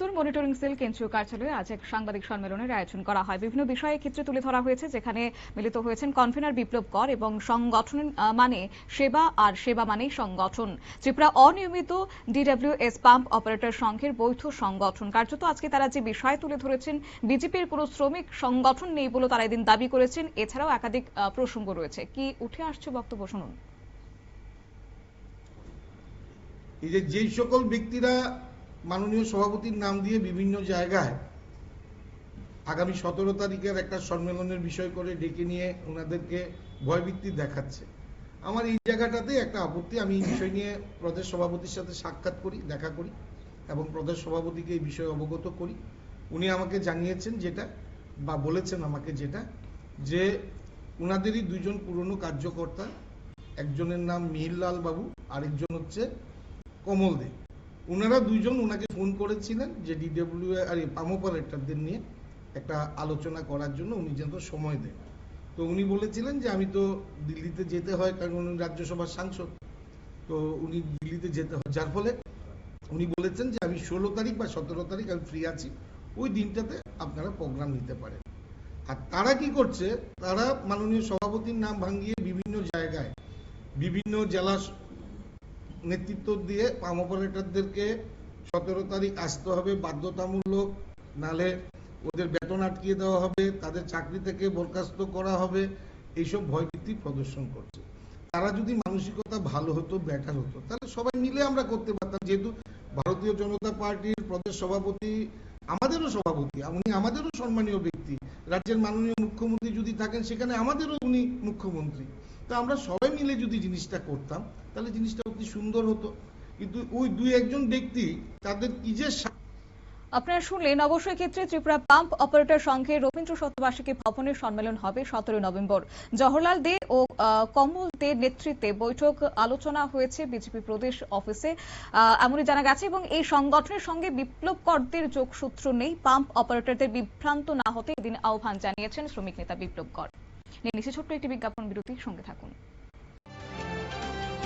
প্রস্তুর monitoring cell কেন্দ্রীয় কার্যালয়ে আজ এক সাংবাদিক সম্মেলনের আয়োজন করা হয়। বিভিন্ন বিষয়ে ক্ষেত্রে তুলে ধরা হয়েছে, যেখানে মিলিত হয়েছেন কনভেনার বিপ্লব কর এবং সংগঠন মানে সেবা আর সেবা মানেই সংগঠন। ত্রিপুরা অনিয়মিত ডিডব্লিউএস পাম্প অপারেটর সংঘের বৈধ সংগঠন। কার্যত আজকে তারা যে বিষয় তুলে ধরেছেন, বিজেপির কোনো শ্রমিক সংগঠন নেই বলে তারা এদিন দাবি করেছেন, এছাড়াও একাধিক প্রসঙ্গ রয়েছে। কি উঠে আসছে বক্তব্য শুনুন। এই যে যেই সকল ব্যক্তিরা মাননীয় সভাপতির নাম দিয়ে বিভিন্ন জায়গায় আগামী সতেরো তারিখের একটা সম্মেলনের বিষয় করে ডেকে নিয়ে ওনাদেরকে ভয়ভীতি দেখাচ্ছে। আমার এই জায়গাটাতে একটা আপত্তি, আমি এই বিষয় নিয়ে প্রদেশ সভাপতির সাথে সাক্ষাৎ করি, দেখা করি এবং প্রদেশ সভাপতিকে এই বিষয়ে অবগত করি। উনি আমাকে জানিয়েছেন যেটা বা বলেছেন আমাকে যেটা, যে ওনাদেরই দুজন পুরনো কার্যকর্তা, একজনের নাম মিহিরলাল বাবু, আরেকজন হচ্ছে কমল দে। ওনারা দুইজন ওনাকে ফোন করেছিলেন যে ডিডব্লিউ আর, পাম অপারেটরদের নিয়ে একটা আলোচনা করার জন্য উনি যেন সময় দেন। তো উনি বলেছিলেন যে, আমি তো দিল্লিতে যেতে হয় কারণ উনি রাজ্যসভার সাংসদ। তো উনি দিল্লিতে যেতে হয়, যার ফলে উনি বলেছেন যে, আমি ষোলো তারিখ বা সতেরো তারিখ আমি ফ্রি আছি। ওই দিনটাতে আপনারা প্রোগ্রাম নিতে পারেন। আর তারা কি করছে? তারা মাননীয় সভাপতির নাম ভাঙিয়ে বিভিন্ন জায়গায়, বিভিন্ন জেলা নেতৃত্ব দিয়ে পাম অপারেটরদেরকে সতেরো তারিখ আসতে হবে, বাধ্যতামূলক। নালে ওদের বেতন আটকিয়ে দেওয়া হবে, তাদের চাকরি থেকে বরখাস্ত করা হবে। এইসব ভয়ভীতি প্রদর্শন করছে। তারা যদি মানসিকতা ভালো হতো বেটার হতো, তাহলে সবাই মিলে আমরা করতে পারতাম। যেহেতু ভারতীয় জনতা পার্টির প্রদেশ সভাপতি আমাদেরও সভাপতি, উনি আমাদেরও সম্মানীয় ব্যক্তি। রাজ্যের মাননীয় মুখ্যমন্ত্রী যদি থাকেন, সেখানে আমাদেরও উনি মুখ্যমন্ত্রী। তো আমরা সবাই মিলে যদি জিনিসটা করতাম, তাহলে জিনিসটা অতি সুন্দর হতো। কিন্তু ওই দুই একজন ব্যক্তি তাদের কি যে আপনারা শুনলেন অবশ্যই ক্ষেত্রে ত্রিপুরা পাম্প অপারেটর সংঘের রবীন্দ্র শতবার্ষিকী ভবনের সম্মেলন হবে সতেরো নভেম্বর। জওহরলাল দে ও কমল দে নেতৃত্বে বৈঠক আলোচনা হয়েছে বিজেপি প্রদেশ অফিসে। এমনই জানা গেছে এবং এই সংগঠনের সঙ্গে বিপ্লব করদের যোগসূত্র নেই। পাম্প অপারেটরদের বিভ্রান্ত না হতে এদিন আহ্বান জানিয়েছেন শ্রমিক নেতা বিপ্লব কর নিয়ে নিচে ছোট্ট একটি বিজ্ঞাপন বিরতির সঙ্গে থাকুন।